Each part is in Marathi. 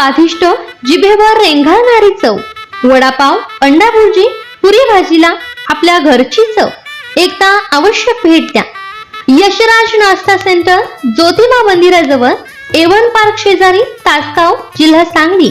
स्वादिष्ट जिभेवर रेंगाळणारी चव. वडापाव अंडा भुर्जी पुरी भाजीला आपल्या घरची चव. एकदा आवश्यक भेट द्या. यशराज नाश्ता सेंटर ज्योतिबा मंदिराजवळ एवन पार्क शेजारी तासगाव जिल्हा सांगली.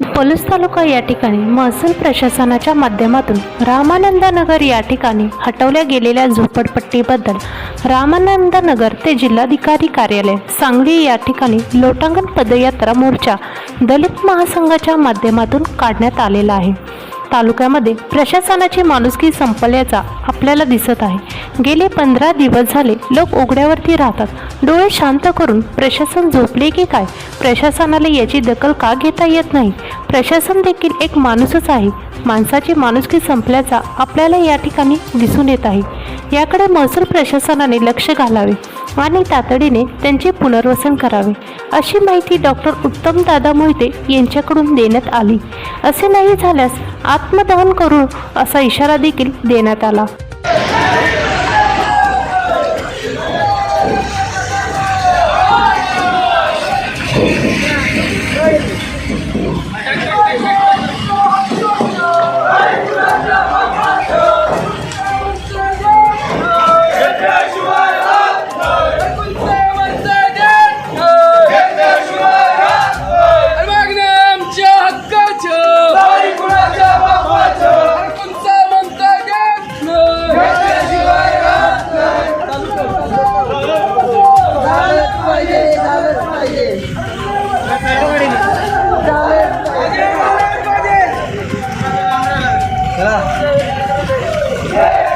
पलूस तालुका या ठिकाणी महसूल प्रशासनाच्या माध्यमातून रामानंद नगर या ठिकाणी हटवल्या गेलेल्या झोपडपट्टीबद्दल रामानंद नगर ते जिल्हाधिकारी कार्यालय सांगली या ठिकाणी लोटांगण पदयात्रा मोर्चा दलित महासंघाच्या माध्यमातून काढण्यात आलेला आहे. तालुक्यामध्ये प्रशासनाची माणुसकी संपल्याचा आपल्याला दिसत आहे. गेले पंधरा दिवस झाले लोक उघड्यावरती राहतात. डोळे शांत करून प्रशासन झोपले की काय? प्रशासनाला याची दखल का घेता येत नाही? प्रशासन देखील एक माणूसच आहे. माणसाची माणुसकी संपल्याचा आपल्याला या ठिकाणी दिसून येत आहे. याकडे महसूल प्रशासनाने लक्ष घालावे. आणि तातडीने त्यांचे पुनर्वसन करावे. अशी माहिती डॉक्टर उत्तम दादा मोहिते यांच्याकडून देण्यात आली. असे नाही झाल्यास आत्मदहन करू असा इशारा देखील देण्यात आला. Yeah.